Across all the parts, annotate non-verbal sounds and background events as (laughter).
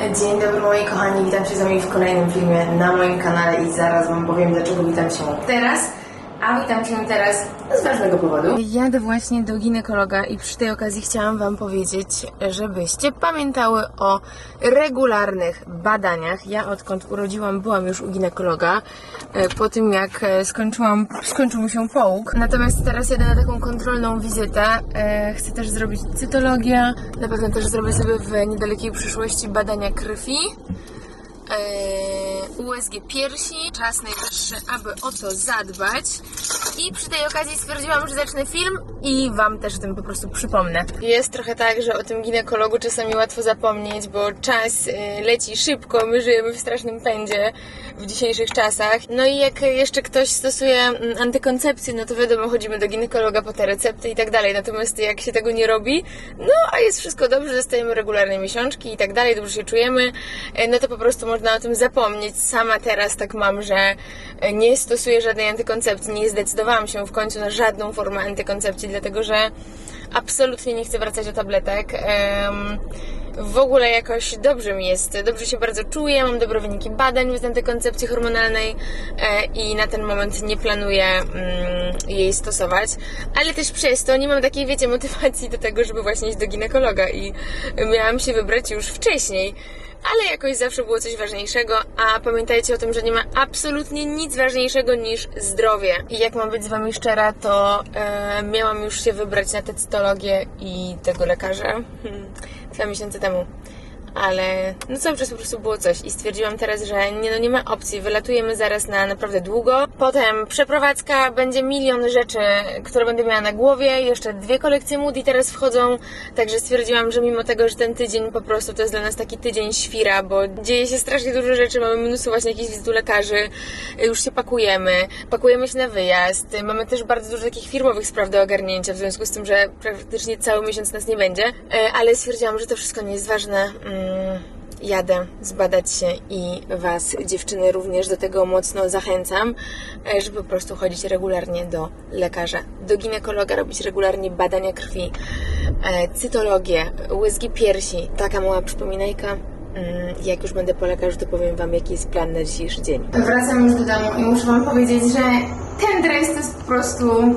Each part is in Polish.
Dzień dobry moi kochani, witam się z wami w kolejnym filmie na moim kanale i zaraz wam powiem dlaczego witam się. Teraz, a witam się teraz z ważnego powodu. Jadę właśnie do ginekologa i przy tej okazji chciałam wam powiedzieć, żebyście pamiętały o regularnych badaniach. Ja odkąd urodziłam byłam już u ginekologa, e, po tym jak e, skończyłam, skończył mi się połóg. Natomiast teraz jadę na taką kontrolną wizytę. E, Chcę też zrobić cytologię, na pewno też zrobię sobie w niedalekiej przyszłości badania krwi. Eee, USG piersi, czas najwyższy, aby o to zadbać. I przy tej okazji stwierdziłam, że zacznę film i Wam też o tym po prostu przypomnę. Jest trochę tak, że o tym ginekologu czasami łatwo zapomnieć, bo czas y, leci szybko, my żyjemy w strasznym pędzie w dzisiejszych czasach. No i jak jeszcze ktoś stosuje mm, antykoncepcję, no to wiadomo, chodzimy do ginekologa po te recepty i tak dalej. Natomiast jak się tego nie robi, no a jest wszystko dobrze, dostajemy regularne miesiączki i tak dalej, dobrze się czujemy, e, no to po prostu można o tym zapomnieć. Sama teraz tak mam, że e, nie stosuję żadnej antykoncepcji, nie zdecydowałam się w końcu na żadną formę antykoncepcji, dlatego że absolutnie nie chcę wracać do tabletek. W ogóle jakoś dobrze mi jest, dobrze się bardzo czuję, mam dobre wyniki badań w antykoncepcji hormonalnej e, i na ten moment nie planuję mm, jej stosować, ale też przez to nie mam takiej, wiecie, motywacji do tego, żeby właśnie iść do ginekologa i miałam się wybrać już wcześniej. Ale jakoś zawsze było coś ważniejszego, a pamiętajcie o tym, że nie ma absolutnie nic ważniejszego niż zdrowie. I jak mam być z Wami szczera, to e, miałam już się wybrać na tę cytologię i tego lekarza hmm, dwa miesiące temu. Ale no cały czas po prostu było coś i stwierdziłam teraz, że nie, no nie ma opcji, wylatujemy zaraz na naprawdę długo. Potem przeprowadzka, będzie milion rzeczy, które będę miała na głowie, jeszcze dwie kolekcje Moody teraz wchodzą, także stwierdziłam, że mimo tego, że ten tydzień po prostu to jest dla nas taki tydzień świra, bo dzieje się strasznie dużo rzeczy, mamy mnóstwo właśnie jakichś wizyt lekarzy, już się pakujemy, pakujemy się na wyjazd, mamy też bardzo dużo takich firmowych spraw do ogarnięcia, w związku z tym, że praktycznie cały miesiąc nas nie będzie, E, ale stwierdziłam, że to wszystko nie jest ważne. Jadę zbadać się i Was, dziewczyny, również do tego mocno zachęcam, e, żeby po prostu chodzić regularnie do lekarza, do ginekologa, robić regularnie badania krwi, e, cytologię, łyzgi piersi. Taka mała przypominajka. Mm, Jak już będę po lekarzu, to powiem Wam, jaki jest plan na dzisiejszy dzień. Wracam już do domu i muszę Wam powiedzieć, że ten dres to jest po prostu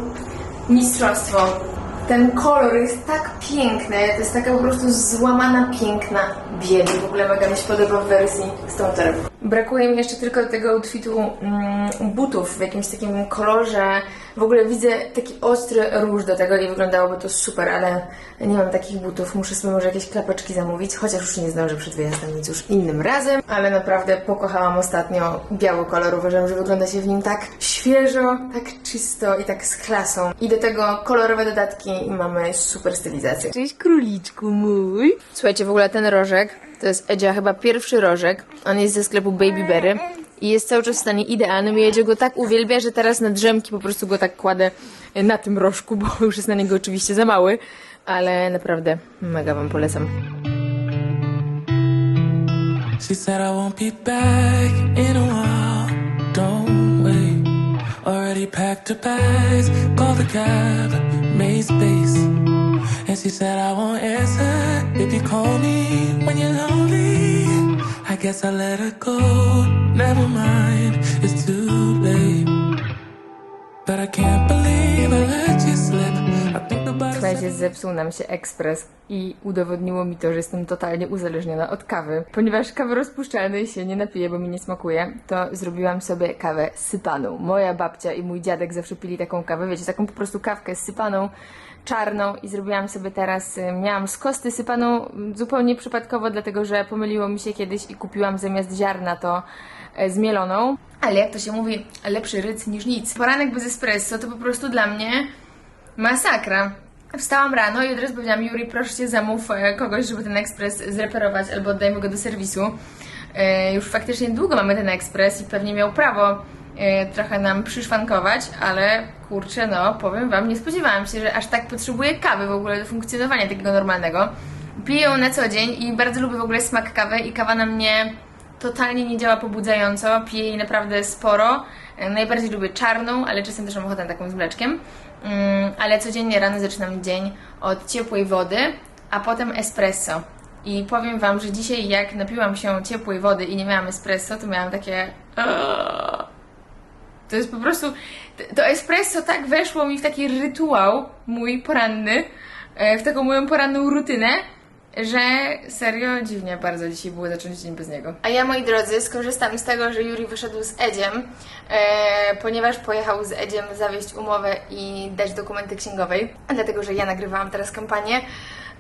mistrzostwo. Ten kolor jest tak piękny, to jest taka po prostu złamana, piękna biel. W ogóle mega mi się podoba w wersji z tą torebką. Brakuje mi jeszcze tylko tego outfitu mm, butów w jakimś takim kolorze. W ogóle widzę taki ostry róż do tego i wyglądałoby to super, ale nie mam takich butów. Muszę sobie może jakieś klapeczki zamówić, chociaż już nie zdążę przed wyjazdem, więc już innym razem. Ale naprawdę pokochałam ostatnio biały kolor. Uważam, że wygląda się w nim tak świeżo, tak czysto i tak z klasą. I do tego kolorowe dodatki i mamy super stylizację. Cześć króliczku mój. Słuchajcie, w ogóle ten rożek to jest Edzia chyba pierwszy rożek. On jest ze sklepu Baby Berry i jest cały czas w stanie idealnym. Edzia go tak uwielbia, że teraz na drzemki po prostu go tak kładę na tym rożku, bo już jest na niego oczywiście za mały. Ale naprawdę mega wam polecam. She said I won't be back in a while. Don't wait. Already packed her bags, the cab, made space. And she said I won't answer if you call me when you're lonely. Guess I let her go. Never mind, it's too late. But I can't believe I let you slip. Słuchajcie, zepsuł nam się ekspres i udowodniło mi to, że jestem totalnie uzależniona od kawy. Ponieważ kawy rozpuszczalnej się nie napiję, bo mi nie smakuje, to zrobiłam sobie kawę sypaną. Moja babcia i mój dziadek zawsze pili taką kawę, wiecie, taką po prostu kawkę sypaną, czarną i zrobiłam sobie teraz, y, miałam z kosty sypaną zupełnie przypadkowo, dlatego że pomyliło mi się kiedyś i kupiłam zamiast ziarna to e, zmieloną. Ale jak to się mówi, lepszy ryc niż nic. Poranek bez espresso to po prostu dla mnie Masakra. Wstałam rano i od razu powiedziałam, Juri, proszę cię zamów e, kogoś, żeby ten ekspres zreperować albo oddajmy go do serwisu. E, Już faktycznie długo mamy ten ekspres i pewnie miał prawo trochę nam przyszwankować, ale kurczę, no powiem wam, nie spodziewałam się, że aż tak potrzebuję kawy w ogóle do funkcjonowania takiego normalnego. Piję ją na co dzień i bardzo lubię w ogóle smak kawy i kawa na mnie totalnie nie działa pobudzająco, piję jej naprawdę sporo. E, Najbardziej lubię czarną, ale czasem też mam ochotę na taką z mleczkiem. Mm, ale codziennie rano zaczynam dzień od ciepłej wody, a potem espresso. I powiem Wam, że dzisiaj jak napiłam się ciepłej wody i nie miałam espresso, to miałam takie... To jest po prostu... To espresso tak weszło mi w taki rytuał mój poranny, e, w taką moją poranną rutynę, że serio dziwnie bardzo dzisiaj było zacząć dzień bez niego. A ja, moi drodzy, skorzystam z tego, że Juri wyszedł z Edziem, e, ponieważ pojechał z Edziem zawieść umowę i dać dokumenty księgowej, dlatego że ja nagrywałam teraz kampanię.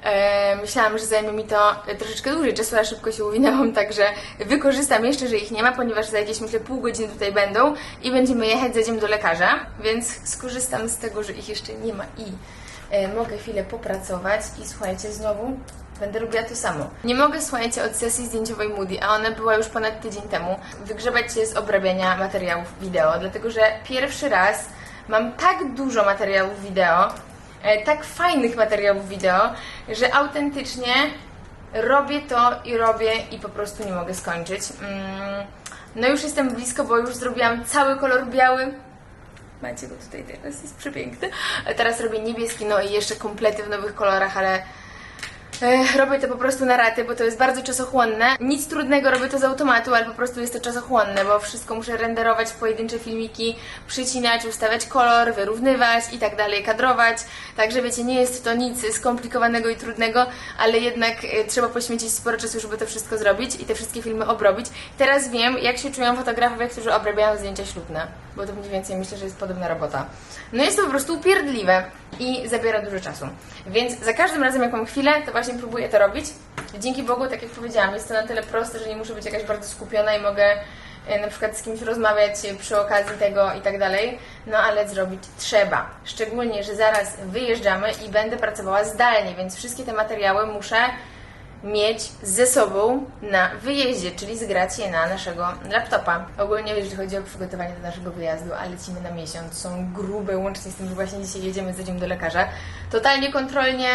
E, myślałam, że zajmie mi to troszeczkę dłużej czasu, ale szybko się uwinęłam, także wykorzystam jeszcze, że ich nie ma, ponieważ za jakieś myślę pół godziny tutaj będą i będziemy jechać z Edziem do lekarza, więc skorzystam z tego, że ich jeszcze nie ma i e, mogę chwilę popracować i słuchajcie, znowu będę robiła to samo. Nie mogę, słuchajcie, od sesji zdjęciowej Moody, a ona była już ponad tydzień temu, wygrzebać się z obrabiania materiałów wideo, dlatego że pierwszy raz mam tak dużo materiałów wideo, tak fajnych materiałów wideo, że autentycznie robię to i robię i po prostu nie mogę skończyć. Mm, No już jestem blisko, bo już zrobiłam cały kolor biały, Macie go tutaj teraz, jest przepiękny. Teraz robię niebieski, no i jeszcze komplety w nowych kolorach, ale e, robię to po prostu na raty, bo to jest bardzo czasochłonne. Nic trudnego, robię to z automatu, ale po prostu jest to czasochłonne, bo wszystko muszę renderować w pojedyncze filmiki, przycinać, ustawiać kolor, wyrównywać i tak dalej, kadrować. Także wiecie, nie jest to nic skomplikowanego i trudnego, ale jednak e, trzeba poświęcić sporo czasu, żeby to wszystko zrobić i te wszystkie filmy obrobić. Teraz wiem, jak się czują fotografowie, którzy obrabiają zdjęcia ślubne, bo to mniej więcej myślę, że jest podobna robota. No jest to po prostu upierdliwe i zabiera dużo czasu. Więc za każdym razem, jak mam chwilę, to właśnie próbuję to robić. Dzięki Bogu, tak jak powiedziałam, jest to na tyle proste, że nie muszę być jakaś bardzo skupiona i mogę e, na przykład z kimś rozmawiać e, przy okazji tego i tak dalej, no ale zrobić trzeba. Szczególnie, że zaraz wyjeżdżamy i będę pracowała zdalnie, więc wszystkie te materiały muszę mieć ze sobą na wyjeździe, czyli zgrać je na naszego laptopa. Ogólnie jeżeli chodzi o przygotowanie do naszego wyjazdu, a lecimy na miesiąc, są grube, łącznie z tym, że właśnie dzisiaj jedziemy z Edziem do lekarza. Totalnie kontrolnie,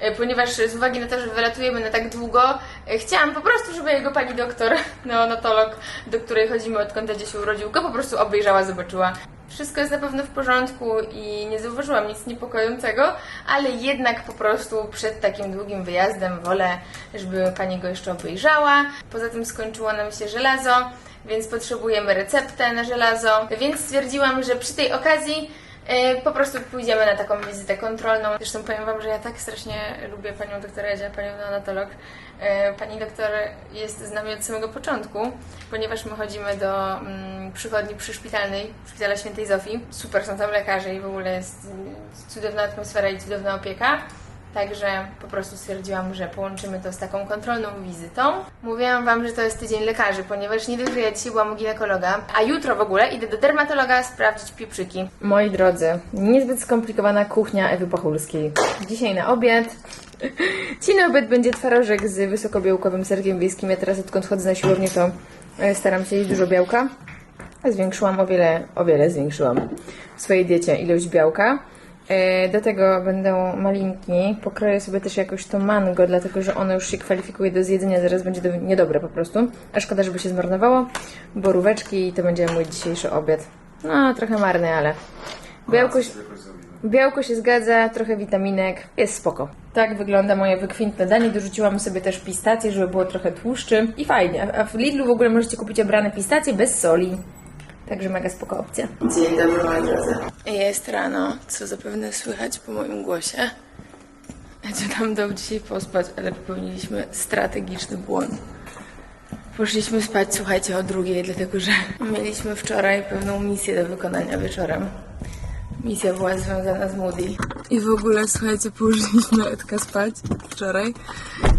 e, ponieważ z uwagi na to, że wylatujemy na tak długo, e, chciałam po prostu, żeby jego pani doktor, (laughs) neonatolog, do której chodzimy odkąd Edzio się urodził, go po prostu obejrzała, zobaczyła. Wszystko jest na pewno w porządku i nie zauważyłam nic niepokojącego, ale jednak po prostu przed takim długim wyjazdem wolę, żeby pani go jeszcze obejrzała. Poza tym skończyło nam się żelazo, więc potrzebujemy receptę na żelazo, więc stwierdziłam, że przy tej okazji po prostu pójdziemy na taką wizytę kontrolną. Zresztą powiem Wam, że ja tak strasznie lubię panią doktor Edzia, panią neonatolog. E, Pani doktor jest z nami od samego początku, ponieważ my chodzimy do mm, przychodni przyszpitalnej, Szpitala Świętej Zofii. Super są tam lekarze i w ogóle jest cudowna atmosfera i cudowna opieka. Także po prostu stwierdziłam, że połączymy to z taką kontrolną wizytą. Mówiłam Wam, że to jest tydzień lekarzy, ponieważ nie dość, że ja dzisiaj byłam u ginekologa, a jutro w ogóle idę do dermatologa sprawdzić pieprzyki. Moi drodzy, niezbyt skomplikowana kuchnia Ewy Pachulskiej. Dzisiaj na obiad (laughs) Ci na obiad będzie twarożek z wysokobiałkowym serkiem wiejskim. Ja teraz odkąd chodzę na siłownię, to e, staram się jeść dużo białka. Zwiększyłam o wiele, o wiele zwiększyłam w swojej diecie ilość białka. E, Do tego będą malinki. Pokroję sobie też jakoś to mango, dlatego że ono już się kwalifikuje do zjedzenia, zaraz będzie do, niedobre po prostu. A szkoda, żeby się zmarnowało. Boróweczki i to będzie mój dzisiejszy obiad. No, trochę marny, ale białko, białko się zgadza, trochę witaminek, jest spoko. Tak wygląda moje wykwintne danie. Dorzuciłam sobie też pistacje, żeby było trochę tłuszczy i fajnie. A w Lidlu w ogóle możecie kupić obrane pistacje bez soli. Także mega spoko opcja. Dzień dobry, moi drodzy. Jest rano, co zapewne słychać po moim głosie. Edzio nam dał dzisiaj pospać, ale popełniliśmy strategiczny błąd. Poszliśmy spać, słuchajcie, o drugiej, dlatego że mieliśmy wczoraj pewną misję do wykonania wieczorem. Misja była związana z Moody. I w ogóle, słuchajcie, położyliśmy Edka spać wczoraj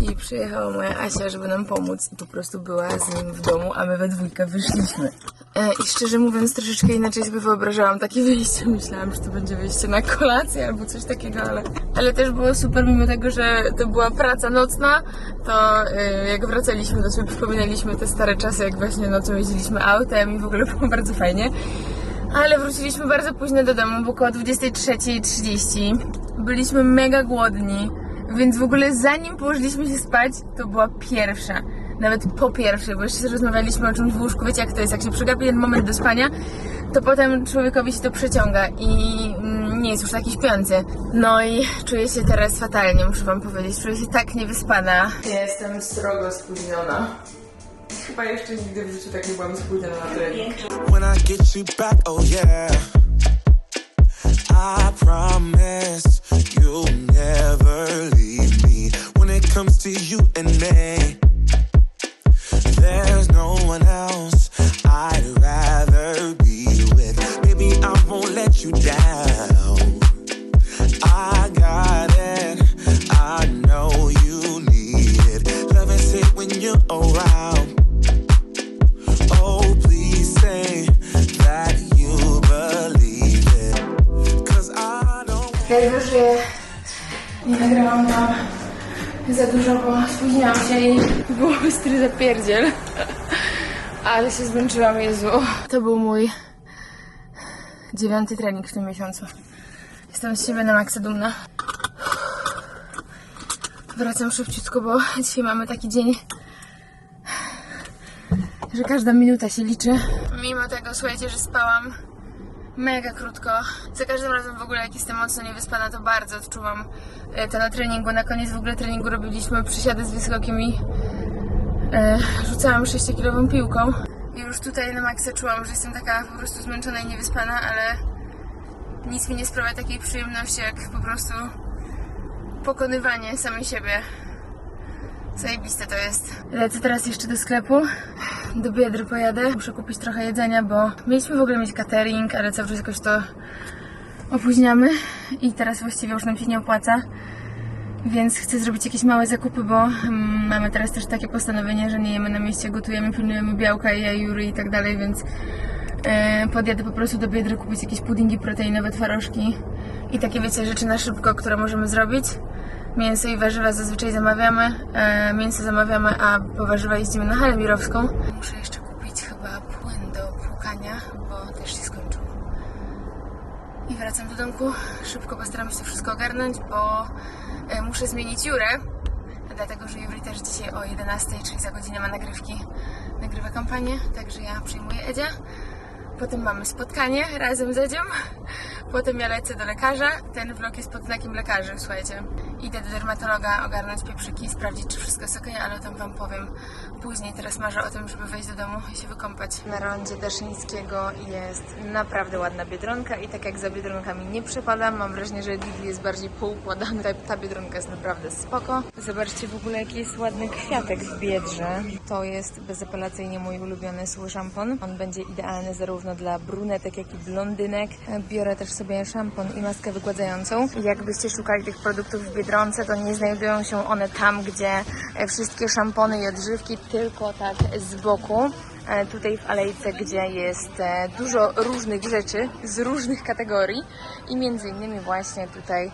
i przyjechała moja Asia, żeby nam pomóc. I po prostu była z nim w domu, a my we dwójkę wyszliśmy. E, I szczerze mówiąc, troszeczkę inaczej sobie wyobrażałam takie wyjście. Myślałam, że to będzie wyjście na kolację albo coś takiego, ale, ale też było super, mimo tego, że to była praca nocna, to e, jak wracaliśmy, to sobie przypominaliśmy te stare czasy, jak właśnie nocą jeździliśmy autem i w ogóle było (laughs) bardzo fajnie. Ale wróciliśmy bardzo późno do domu, bo około 23.30. Byliśmy mega głodni, więc w ogóle zanim położyliśmy się spać, to była pierwsza. Nawet po pierwszej, bo jeszcze rozmawialiśmy o czymś w łóżku. Wiecie jak to jest, jak się przegapi ten moment do spania, to potem człowiekowi się to przeciąga i mm, nie jest już taki śpiący. No i czuję się teraz fatalnie, muszę wam powiedzieć. Czuję się tak niewyspana. Jestem srogo spóźniona. Chyba jeszcze nigdy w życiu tak nie byłam spóźniona na trening. When I get you back, oh yeah. I promise you'll never leave me. When it comes to you and me, there's no one else I'd rather be with. Baby, I won't let you down. I got it. I know you need it. Love is it when you're around. Najwyżej nie nagrałam tam za dużo, bo spóźniłam się i było bystry zapierdziel. Ale się zmęczyłam, Jezu. To był mój dziewiąty trening w tym miesiącu. Jestem z siebie na maksa dumna. Wracam szybciutko, bo dzisiaj mamy taki dzień, że każda minuta się liczy. Mimo tego, słuchajcie, że spałam mega krótko. Za każdym razem w ogóle jak jestem mocno niewyspana, to bardzo odczuwam e, to na treningu. Na koniec w ogóle treningu robiliśmy przysiady z wysokim i e, rzucałam 6-kilową piłką. I już tutaj na maksa czułam, że jestem taka po prostu zmęczona i niewyspana, ale nic mi nie sprawia takiej przyjemności jak po prostu pokonywanie samej siebie. Zajebiste to jest. Lecę teraz jeszcze do sklepu. Do Biedry pojadę. Muszę kupić trochę jedzenia, bo mieliśmy w ogóle mieć catering, ale cały czas jakoś to opóźniamy. I teraz właściwie już nam się nie opłaca. Więc chcę zrobić jakieś małe zakupy, bo mm, mamy teraz też takie postanowienie, że nie jemy na mieście, gotujemy, pilnujemy białka i jajury i tak dalej, więc e, podjadę po prostu do Biedry kupić jakieś puddingi proteinowe, twarożki i takie wiecie rzeczy na szybko, które możemy zrobić. Mięso i warzywa zazwyczaj zamawiamy. E, mięso zamawiamy, a po warzywa jeździmy na halę mirowską. Muszę jeszcze kupić chyba płyn do płukania, bo też się skończył. I wracam do domku. Szybko postaram się to wszystko ogarnąć, bo e, muszę zmienić Jurę. Dlatego, że Juri też dzisiaj o 11, czyli za godzinę ma nagrywki. Nagrywa kampanię, także ja przyjmuję Edzia. Potem mamy spotkanie razem z Edzią. Potem ja lecę do lekarza. Ten vlog jest pod znakiem lekarzy, słuchajcie. Idę do dermatologa ogarnąć pieprzyki i sprawdzić, czy wszystko jest ok, ale o tym Wam powiem później. Teraz marzę o tym, żeby wejść do domu i się wykąpać. Na rondzie Daszyńskiego jest naprawdę ładna biedronka i tak jak za biedronkami nie przepadam, mam wrażenie, że Lidl jest bardziej poukładany. Ta, ta biedronka jest naprawdę spoko. Zobaczcie w ogóle, jaki jest ładny kwiatek w biedrze. To jest bezapelacyjnie mój ulubiony suły szampon. On będzie idealny zarówno dla brunetek, jak i blondynek. Biorę też sobie szampon i maskę wygładzającą. Jakbyście szukali tych produktów w Biedronce, to nie znajdują się one tam, gdzie e, wszystkie szampony i odżywki, tylko tak z boku. E, Tutaj w alejce, gdzie jest e, dużo różnych rzeczy z różnych kategorii i między innymi właśnie tutaj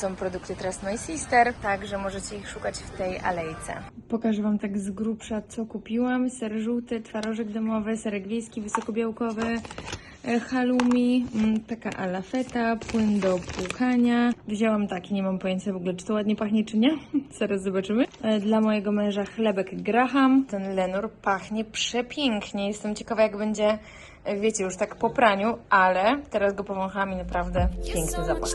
są produkty Trust My Sister, także możecie ich szukać w tej alejce. Pokażę Wam tak z grubsza, co kupiłam. Ser żółty, twarożek domowy, serek wiejski, wysokobiałkowy, halloumi, mm, taka alafeta, płyn do płukania. Wzięłam taki, nie mam pojęcia w ogóle, czy to ładnie pachnie, czy nie. (laughs) Zaraz zobaczymy. E, Dla mojego męża chlebek Graham. Ten Lenor pachnie przepięknie. Jestem ciekawa, jak będzie, e, wiecie, już tak po praniu, ale teraz go powącham i naprawdę piękny zapach.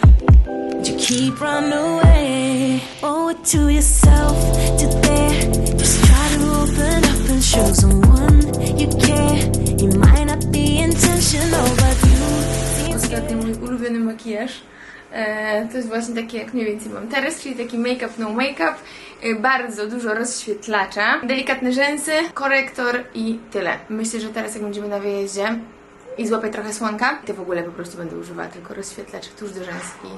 You keep running away. Owe it to yourself to dare. Just try to open up and show someone you care. You might not be intentional, but you seem Ostatnio mój ulubiony makijaż. E, to jest właśnie taki, jak mniej więcej mam teraz, czyli taki make-up, no make-up. E, bardzo dużo rozświetlacza, delikatne rzęsy, korektor i tyle. Myślę, że teraz jak będziemy na wyjeździe i złapię trochę słonka, to w ogóle po prostu będę używała tylko rozświetlacz tuż do rzęs i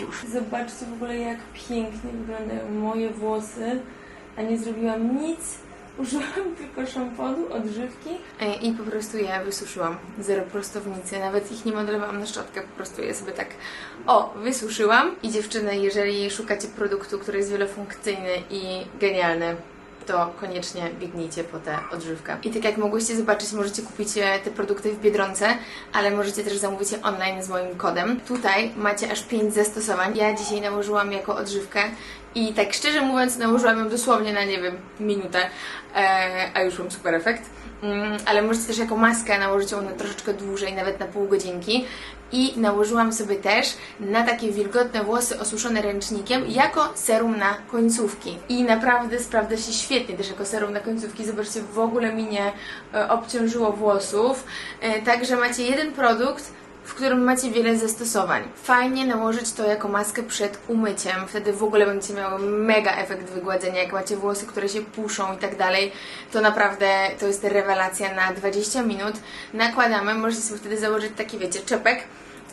już. Zobaczcie w ogóle jak pięknie wyglądają moje włosy, a nie zrobiłam nic. (laughs) Użyłam tylko szamponu, odżywki e, i po prostu je wysuszyłam. Zero prostownicy, nawet ich nie modelowałam na szczotkę, po prostu je sobie tak o, wysuszyłam. I dziewczyny, jeżeli szukacie produktu, który jest wielofunkcyjny i genialny, to koniecznie biegnijcie po tę odżywkę. I tak jak mogłyście zobaczyć, możecie kupić e, te produkty w Biedronce, ale możecie też zamówić je online z moim kodem. Tutaj macie aż 5 zastosowań. Ja dzisiaj nałożyłam jako odżywkę I tak szczerze mówiąc, nałożyłam ją dosłownie na, nie wiem, minutę, e, a już mam super efekt. Mm, ale możecie też jako maskę nałożyć ją na troszeczkę dłużej, nawet na pół godzinki. I nałożyłam sobie też na takie wilgotne włosy osuszone ręcznikiem jako serum na końcówki. I naprawdę sprawdza się świetnie też jako serum na końcówki. Zobaczcie, w ogóle mi nie e, obciążyło włosów. E, także macie jeden produkt, w którym macie wiele zastosowań. Fajnie nałożyć to jako maskę przed umyciem, wtedy w ogóle będziecie miały mega efekt wygładzenia. Jak macie włosy, które się puszą i tak dalej, to naprawdę to jest rewelacja na 20 minut. Nakładamy, możecie sobie wtedy założyć taki, wiecie, czepek.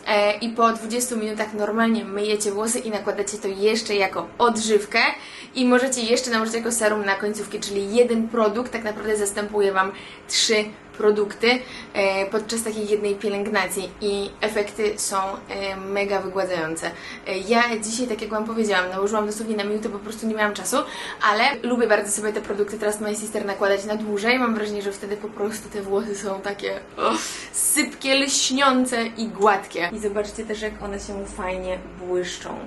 E, I po 20 minutach normalnie myjecie włosy i nakładacie to jeszcze jako odżywkę i możecie jeszcze nałożyć jako serum na końcówki, czyli jeden produkt tak naprawdę zastępuje Wam trzy produkty e, podczas takiej jednej pielęgnacji i efekty są e, mega wygładzające. E, ja dzisiaj, tak jak Wam powiedziałam, nałożyłam dosłownie na minutę, po prostu nie miałam czasu, ale lubię bardzo sobie te produkty teraz My Sister nakładać na dłużej. Mam wrażenie, że wtedy po prostu te włosy są takie oh, sypkie, lśniące i gładkie. I zobaczcie też, jak one się fajnie błyszczą.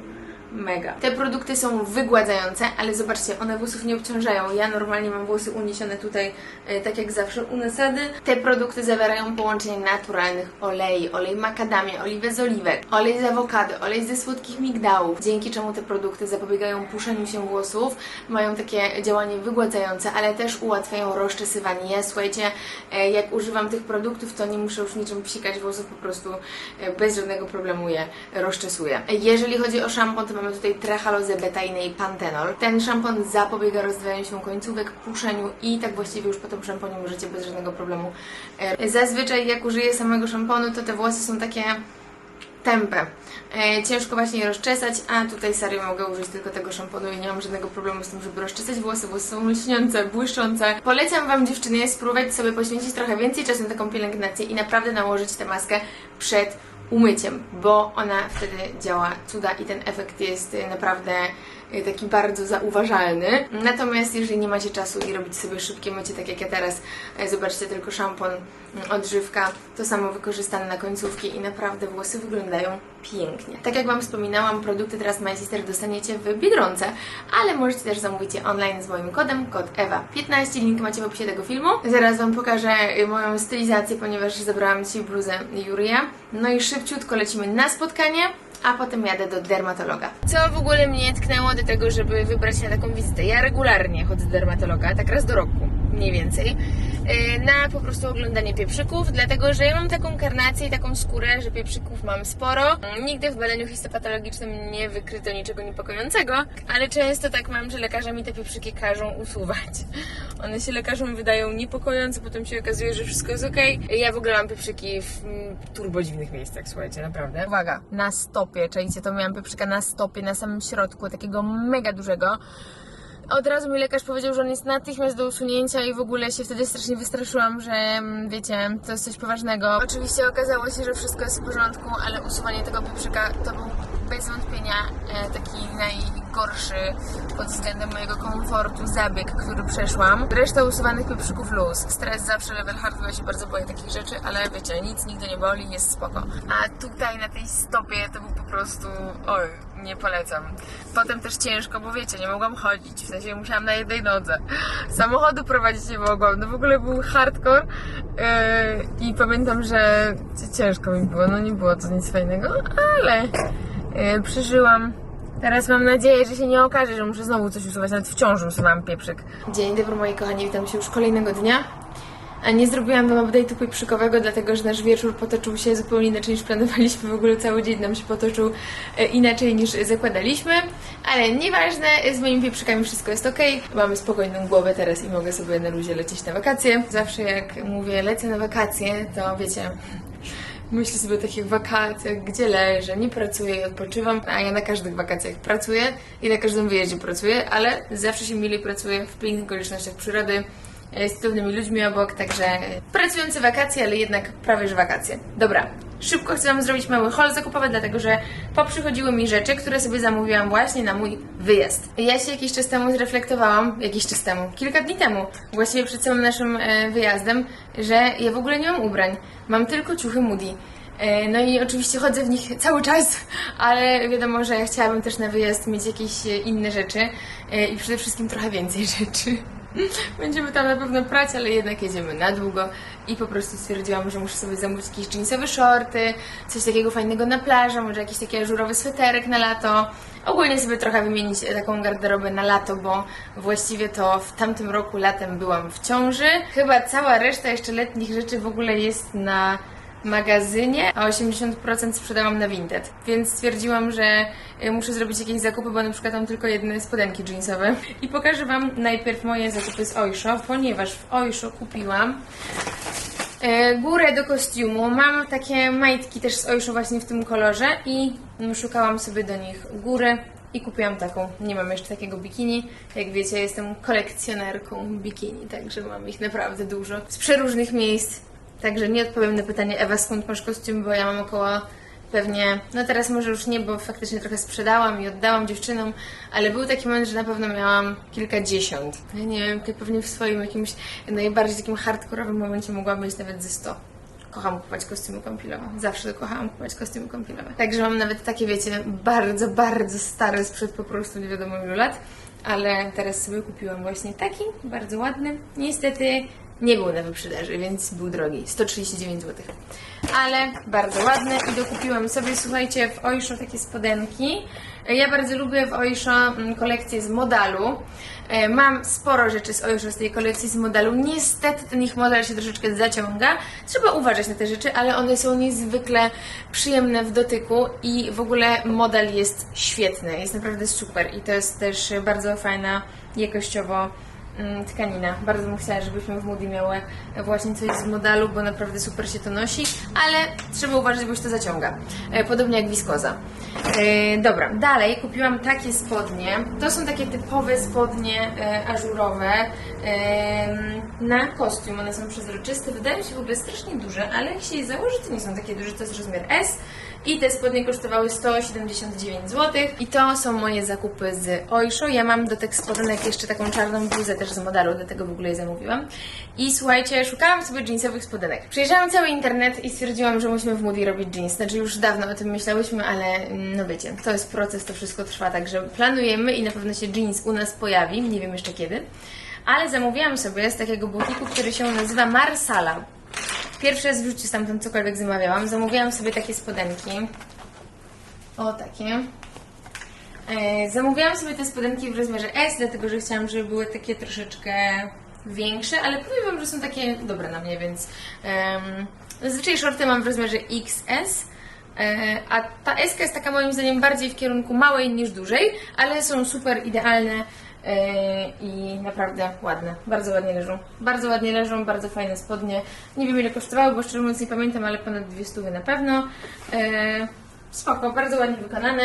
Mega. Te produkty są wygładzające, ale zobaczcie, one włosów nie obciążają. Ja normalnie mam włosy uniesione tutaj, e, tak jak zawsze, u nasady. Te produkty zawierają połączenie naturalnych olei, olej makadamia, oliwę z oliwek, olej z awokado, olej ze słodkich migdałów, dzięki czemu te produkty zapobiegają puszeniu się włosów, mają takie działanie wygładzające, ale też ułatwiają rozczesywanie. Ja słuchajcie, e, jak używam tych produktów, to nie muszę już niczym psikać włosów, po prostu e, bez żadnego problemu je rozczesuję. Jeżeli chodzi o szampon, to mamy tutaj trehalozę betainę i pantenol. Ten szampon zapobiega rozdwajaniu się końcówek, puszeniu i tak właściwie już po tym szamponie możecie bez żadnego problemu. e, Zazwyczaj jak użyję samego szamponu, to te włosy są takie tępe. E, ciężko właśnie je rozczesać, a tutaj serio mogę użyć tylko tego szamponu i nie mam żadnego problemu z tym, żeby rozczesać włosy. Włosy są lśniące, błyszczące. Polecam Wam dziewczyny spróbować sobie poświęcić trochę więcej czasu na taką pielęgnację i naprawdę nałożyć tę maskę przed umyciem, bo ona wtedy działa. Cuda i ten efekt jest naprawdę taki bardzo zauważalny. Natomiast jeżeli nie macie czasu i robić sobie szybkie mycie, tak jak ja teraz, e, zobaczcie tylko szampon, mm, odżywka, to samo wykorzystane na końcówki i naprawdę włosy wyglądają pięknie. Tak jak Wam wspominałam, produkty teraz My Sister dostaniecie w Biedronce, ale możecie też zamówić je online z moim kodem, kod EWA15, link macie w opisie tego filmu. Zaraz Wam pokażę y, moją stylizację, ponieważ zabrałam dzisiaj bluzę Juria. No i szybciutko lecimy na spotkanie, a potem jadę do dermatologa. Co w ogóle mnie tknęło do tego, żeby wybrać się na taką wizytę? Ja regularnie chodzę do dermatologa, tak raz do roku, mniej więcej, yy, na po prostu oglądanie pieprzyków, dlatego że ja mam taką karnację i taką skórę, że pieprzyków mam sporo. Nigdy w badaniu histopatologicznym nie wykryto niczego niepokojącego, ale często tak mam, że lekarze mi te pieprzyki każą usuwać. One się lekarzom wydają niepokojące, potem się okazuje, że wszystko jest ok. Ja w ogóle mam pieprzyki w mm, turbo dziwnych miejscach, słuchajcie, naprawdę. Uwaga, na stopie, czajcie, to miałam pieprzyka na stopie, na samym środku, takiego mega dużego. Od razu mi lekarz powiedział, że on jest natychmiast do usunięcia i w ogóle się wtedy strasznie wystraszyłam, że mm, wiecie, to jest coś poważnego. Oczywiście okazało się, że wszystko jest w porządku, ale usuwanie tego pieprzyka to był bez wątpienia e, taki najgorszy pod względem mojego komfortu zabieg, który przeszłam. Reszta usuwanych pieprzyków luz. Stres zawsze, level hard, ja się bardzo boję takich rzeczy, ale wiecie, nic nigdy nie boli, jest spoko. A tutaj na tej stopie to był po prostu, oj, nie polecam. Potem też ciężko, bo wiecie, nie mogłam chodzić, w sensie musiałam na jednej nodze. Samochodu prowadzić nie mogłam, no w ogóle był hardcore yy, i pamiętam, że ciężko mi było, no nie było to nic fajnego, ale yy, przeżyłam. Teraz mam nadzieję, że się nie okaże, że muszę znowu coś usuwać, nawet wciąż usuwam pieprzyk. Dzień dobry moi kochani, witam się już kolejnego dnia. A nie zrobiłam wam update'u pieprzykovego, dlatego że nasz wieczór potoczył się zupełnie inaczej niż planowaliśmy. W ogóle cały dzień nam się potoczył e, inaczej niż zakładaliśmy. Ale nieważne, z moimi pieprzykami wszystko jest ok. Mamy spokojną głowę teraz i mogę sobie na luzie lecieć na wakacje. Zawsze jak mówię lecę na wakacje, to wiecie, Myślę sobie o takich wakacjach, gdzie leżę, nie pracuję i odpoczywam, a ja na każdych wakacjach pracuję i na każdym wyjeździe pracuję, ale zawsze się milej pracuję w pięknych okolicznościach przyrody, z pewnymi ludźmi obok, także pracujące wakacje, ale jednak prawie że wakacje. Dobra, szybko chcę Wam zrobić mały haul zakupowy, dlatego że poprzychodziły mi rzeczy, które sobie zamówiłam właśnie na mój wyjazd. Ja się jakiś czas temu zreflektowałam, jakiś czas temu, kilka dni temu, właściwie przed samym naszym e, wyjazdem, że ja w ogóle nie mam ubrań. Mam tylko ciuchy Moody. E, No i oczywiście chodzę w nich cały czas, (laughs) ale wiadomo, że chciałabym też na wyjazd mieć jakieś e, inne rzeczy e, i przede wszystkim trochę więcej (laughs) rzeczy. (laughs) Będziemy tam na pewno prać, ale jednak jedziemy na długo i po prostu stwierdziłam, że muszę sobie zamówić jakieś jeansowe shorty, coś takiego fajnego na plażę, może jakiś taki ażurowy sweterek na lato. Ogólnie sobie trochę wymienić taką garderobę na lato, bo właściwie to w tamtym roku latem byłam w ciąży. Chyba cała reszta jeszcze letnich rzeczy w ogóle jest na magazynie, a 80% sprzedałam na Vinted. Więc stwierdziłam, że y, muszę zrobić jakieś zakupy, bo na przykład mam tylko jedne spodenki jeansowe. I pokażę Wam najpierw moje zakupy z Oysho, ponieważ w Oysho kupiłam e, górę do kostiumu. Mam takie majtki też z Oysho właśnie w tym kolorze i mm, szukałam sobie do nich góry i kupiłam taką. Nie mam jeszcze takiego bikini. Jak wiecie, jestem kolekcjonerką bikini, także mam ich naprawdę dużo. Z przeróżnych miejsc. Także nie odpowiem na pytanie Ewa, skąd masz kostium, bo ja mam około pewnie, no teraz może już nie, bo faktycznie trochę sprzedałam i oddałam dziewczynom, ale był taki moment, że na pewno miałam kilkadziesiąt. Ja nie wiem, pewnie w swoim jakimś najbardziej takim hardkorowym momencie mogłam mieć nawet ze 100. Kocham kupować kostiumy kąpielowe. Zawsze kochałam kupować kostiumy kąpielowe. Także mam nawet takie, wiecie, bardzo, bardzo stare sprzed po prostu nie wiadomo ilu lat. Ale teraz sobie kupiłam właśnie taki, bardzo ładny. Niestety nie był na wyprzedaży, więc był drogi. 139 zł. Ale bardzo ładny i dokupiłam sobie, słuchajcie, w Oysho takie spodenki. Ja bardzo lubię w Oysho mm, kolekcję z modalu. E, Mam sporo rzeczy z Oysho z tej kolekcji z modalu. Niestety ten ich model się troszeczkę zaciąga. Trzeba uważać na te rzeczy, ale one są niezwykle przyjemne w dotyku i w ogóle model jest świetny. Jest naprawdę super i to jest też bardzo fajna jakościowo tkanina. Bardzo bym chciała, żebyśmy w Moody miały właśnie coś z modalu, bo naprawdę super się to nosi, ale trzeba uważać, bo się to zaciąga. E, Podobnie jak wiskoza. E, Dobra, dalej kupiłam takie spodnie. To są takie typowe spodnie e, ażurowe na kostium. One są przezroczyste. Wydają się w ogóle strasznie duże, ale jak się je założy, to nie są takie duże. To jest rozmiar S. I te spodnie kosztowały 179 zł. I to są moje zakupy z Oysho. Ja mam do tych spodenek jeszcze taką czarną bluzę też z modalu, dlatego w ogóle je zamówiłam. I słuchajcie, szukałam sobie jeansowych spodenek. Przejrzałam cały internet i stwierdziłam, że musimy w Moody robić jeans. Znaczy już dawno o tym myślałyśmy, ale mm, no wiecie, to jest proces, to wszystko trwa, także planujemy i na pewno się jeans u nas pojawi, nie wiem jeszcze kiedy. Ale zamówiłam sobie z takiego butiku, który się nazywa Marsala. Pierwszy raz w życiu stamtąd cokolwiek zamawiałam. Zamówiłam sobie takie spodenki. O, takie. E, zamówiłam sobie te spodenki w rozmiarze S, dlatego że chciałam, żeby były takie troszeczkę większe, ale powiem Wam, że są takie dobre na mnie, więc um, zazwyczaj shorty mam w rozmiarze XS, e, a ta S jest taka moim zdaniem bardziej w kierunku małej niż dużej, ale są super idealne i naprawdę ładne. Bardzo ładnie leżą. Bardzo ładnie leżą, bardzo fajne spodnie. Nie wiem ile kosztowały, bo szczerze mówiąc nie pamiętam, ale ponad 200 na pewno. E, spoko, bardzo ładnie wykonane.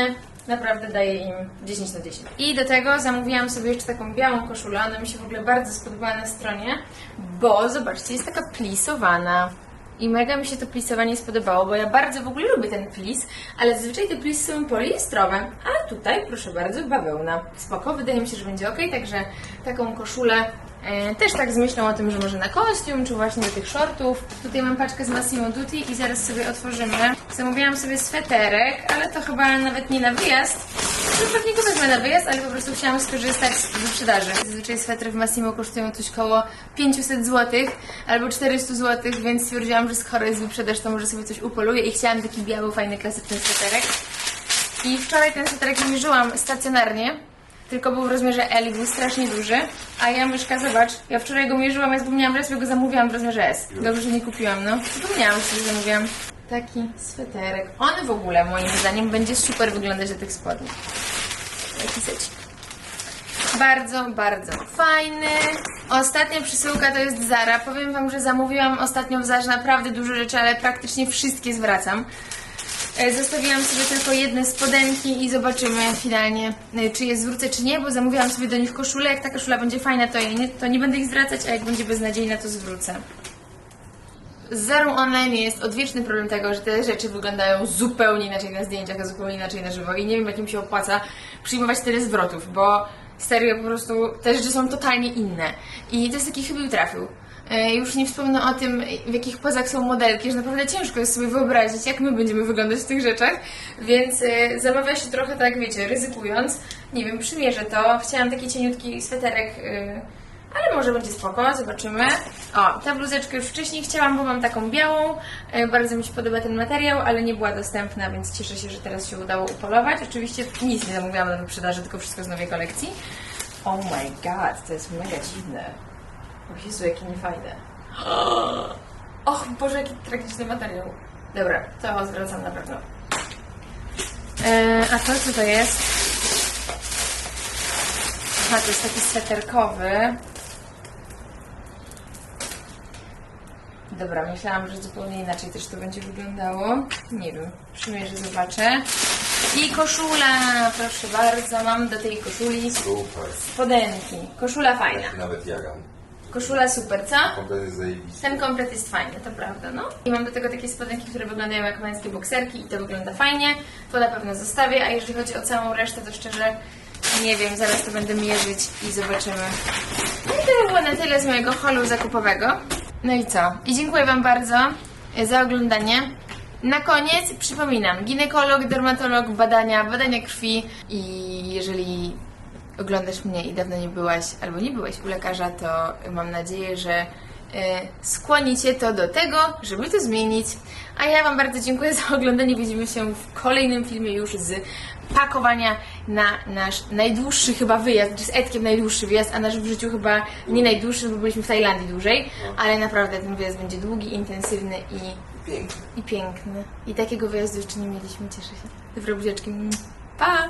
Naprawdę daję im 10 na 10. I do tego zamówiłam sobie jeszcze taką białą koszulę. Ona mi się w ogóle bardzo spodobała na stronie, bo zobaczcie, jest taka plisowana. I mega mi się to plisowanie spodobało, bo ja bardzo w ogóle lubię ten plis, ale zazwyczaj te plisy są poliestrowe, a tutaj proszę bardzo bawełna. Spoko, wydaje mi się, że będzie ok, także taką koszulę e, też tak z myślą o tym, że może na kostium, czy właśnie do tych shortów. Tutaj mam paczkę z Massimo Dutti i zaraz sobie otworzymy. Zamówiłam sobie sweterek, ale to chyba nawet nie na wyjazd. No pewnie go wezmę na wyjazd, ale po prostu chciałam skorzystać z wyprzedaży. Zazwyczaj swetry w Massimo kosztują coś koło 500 zł albo 400 zł, więc stwierdziłam, że skoro jest wyprzedaż, to może sobie coś upoluję i chciałam taki biały, fajny, klasyczny sweterek. I wczoraj ten sweterek mierzyłam stacjonarnie, tylko był w rozmiarze L i był strasznie duży, a ja myszka, zobacz, ja wczoraj go mierzyłam, ja zapomniałam, że go zamówiłam w rozmiarze S. Dobrze, że nie kupiłam, no. Zapomniałam, że zamówiłam. Taki sweterek. On w ogóle, moim zdaniem, będzie super wyglądać do tych spodni. Taki secik. Bardzo, bardzo fajny. Ostatnia przesyłka to jest Zara. Powiem Wam, że zamówiłam ostatnio w Zarze naprawdę dużo rzeczy, ale praktycznie wszystkie zwracam. E, Zostawiłam sobie tylko jedne spodenki i zobaczymy finalnie, e, czy je zwrócę, czy nie, bo zamówiłam sobie do nich koszulę. Jak ta koszula będzie fajna, to, nie, to nie będę ich zwracać, a jak będzie beznadziejna, to zwrócę. Z Zarą online jest odwieczny problem tego, że te rzeczy wyglądają zupełnie inaczej na zdjęciach, a zupełnie inaczej na żywo i nie wiem, jak im się opłaca przyjmować tyle zwrotów, bo serio po prostu te rzeczy są totalnie inne. I to jest taki chybił trafił, E, Już nie wspomnę o tym, w jakich pozach są modelki, że naprawdę ciężko jest sobie wyobrazić, jak my będziemy wyglądać w tych rzeczach, więc e, zamawia się trochę tak, wiecie, ryzykując. Nie wiem, przymierzę to. Chciałam taki cieniutki sweterek, e, ale może będzie spoko, zobaczymy. O, ta bluzeczka już wcześniej chciałam, bo mam taką białą. E, Bardzo mi się podoba ten materiał, ale nie była dostępna, więc cieszę się, że teraz się udało upolować. Oczywiście nic nie zamówiłam na wyprzedaży, tylko wszystko z nowej kolekcji. Oh my god, to jest mega dziwne. O Jezu, jakie niefajne. (gasps) Och Boże, jaki tragiczny materiał. Dobra, to zwracam na pewno. E, a to co to jest? Aha, to jest taki sweterkowy. Dobra, myślałam, że zupełnie inaczej też to będzie wyglądało. Nie wiem, przymierzę, zobaczę. I koszula, proszę bardzo, mam do tej koszuli Super. spodenki. Koszula fajna. Nawet jagam. Koszula super, co? Komplet jest zajebisty. Ten komplet jest fajny, to prawda, no. I mam do tego takie spodenki, które wyglądają jak męskie bokserki i to wygląda fajnie. To na pewno zostawię, a jeżeli chodzi o całą resztę, to szczerze nie wiem, zaraz to będę mierzyć i zobaczymy. No i to by było na tyle z mojego holu zakupowego. No i co? I dziękuję Wam bardzo za oglądanie. Na koniec przypominam, ginekolog, dermatolog, badania, badania krwi i jeżeli oglądasz mnie i dawno nie byłaś albo nie byłaś u lekarza, to mam nadzieję, że e, skłoni Cię to do tego, żeby to zmienić. A ja Wam bardzo dziękuję za oglądanie. Widzimy się w kolejnym filmie już z pakowania na nasz najdłuższy chyba wyjazd, czy z Edkiem najdłuższy wyjazd, a nasz w życiu chyba nie najdłuższy, bo byliśmy w Tajlandii dłużej, ale naprawdę ten wyjazd będzie długi, intensywny i, Piękny. i piękny. I takiego wyjazdu jeszcze nie mieliśmy, cieszę się. Dobra, buziaczki. Pa!